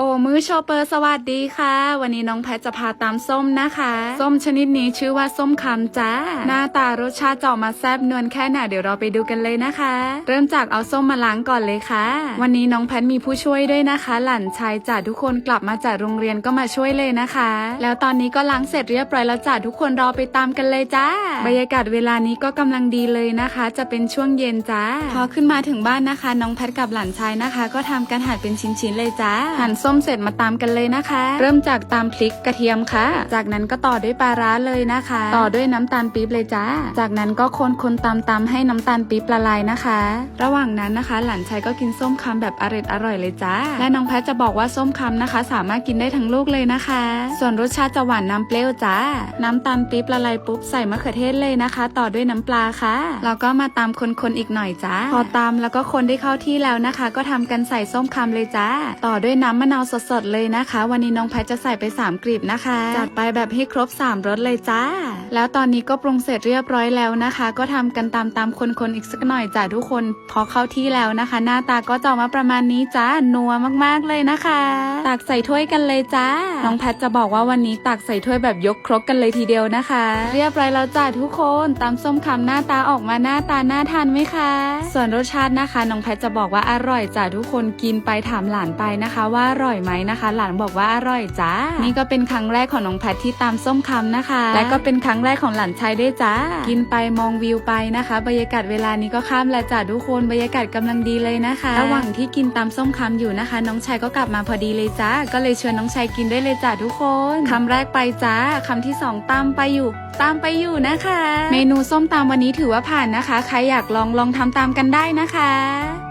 โอ้มือโชเปอร์สวัสดีค่ะ วันนี้น้องแพทจะพาตามส้มนะคะ ส้มชนิดนี้ชื่อว่าส้มคำจ้า หน้าตารสชาติจะออกมาแซบนวลแค่ไหนเดี๋ยวเราไปดูกันเลยนะคะ เริ่มจากเอาส้มมาล้างก่อนเลยค่ะ วันนี้น้องแพทมีผู้ช่วยด้วยนะคะ หลานชายจ้าทุกคนกลับมาจากโรงเรียนก็มาช่วยเลยนะคะ แล้วตอนนี้ก็ล้างเสร็จเรียบร้อยแล้วจ้าทุกคนรอไปตามกันเลยจ้า บรรยากาศเวลานี้ก็กำลังดีเลยนะคะ จะเป็นช่วงเย็นจ้าพอขึ้นมาถึงบ้านนะคะ น้องแพทกับหลานชายนะคะ ก็ทำกันหั่นเป็นชิ้นๆเลยจ้าหั่นส้ม้มเสร็จมาตามกันเลยนะคะ เริ่มจากตามพริกกระเทียมค่ะ จากนั้นก็ต่อด้วยปลาร้าเลยนะคะ ต่อด้วยน้ำตาลปี๊บเลยจ้า จากนั้นก็คนคนตามตามให้น้ำตาลปี๊บละลายนะคะ ระหว่างนั้นนะคะ หลานชายก็กินส้มคำแบบอร่อยอร่อยเลยจ้า และน้องแพทจะบอกว่าส้มคำนะคะ สามารถกินได้ทั้งลูกเลยนะคะ ส่วนรสชาติจะหวานน้ำเปรี้ยวจ้า น้ำตาลปี๊บละลายปุ๊บใส่มะเขือเทศเลยนะคะ ต่อด้วยน้ำปลาค่ะแล้วก็มาตามคนๆอีกหน่อยจ้า พอตามแล้วก็คนได้เข้าที่แล้วนะคะ ก็ทำกันใส่ส้มคำเลยจ้า ต่อด้วยน้ำมะนาวสดๆเลยนะคะ วันนี้น้องแพทจะใส่ไป 3กลีบนะคะจัดไปแบบให้ครบ 3รสเลยจ้า แล้วตอนนี้ก็ปรุงเสร็จเรียบร้อยแล้วนะคะ ก็ทำกันตามตามๆคนๆอีกสักหน่อยจ้าทุกคนพอเข้าที่แล้วนะคะ หน้าตาก็จะออกมาประมาณนี้จ้านัวมากๆเลยนะคะตักใส่ถ้วยกันเลยจ้าน้องแพทจะบอกว่าวันนี้ตักใส่ถ้วยแบบยกครกกันเลยทีเดียวนะคะ เรียบร้อยแล้วจ้าทุกคนตามส้มคำหน้าตาออกมาหน้าตาน่าทานไหมคะ ส่วนรสชาตินะคะน้องแพทจะบอกว่าอร่อยจ้าทุกคนกินไปถามหลานไปนะคะ ว่าอร่อยไหมนะคะ หลานบอกว่าอร่อยจ้า นี่ก็เป็นครั้งแรกของน้องแพทที่ตามส้มคำนะคะ และก็เป็นครั้งแรกของหลานชายด้วยจ้า กินไปมองวิวไปนะคะ บรรยากาศเวลานี้ก็ข้ามแล้วจ้าทุกคนบรรยากาศกำลังดีเลยนะคะ ระหว่างที่กินตามส้มคำอยู่นะคะ น้องชายก็กลับมาพอดีเลยจ้า ก็เลยชวนน้องชายกินด้วยเลยจ้าทุกคนคำแรกไปจ้าคำที่สองตามไปอยู่ ตามไปอยู่นะคะ เมนูส้มตำวันนี้ถือว่าผ่านนะคะ ใครอยากลองลองทำตามกันได้นะคะ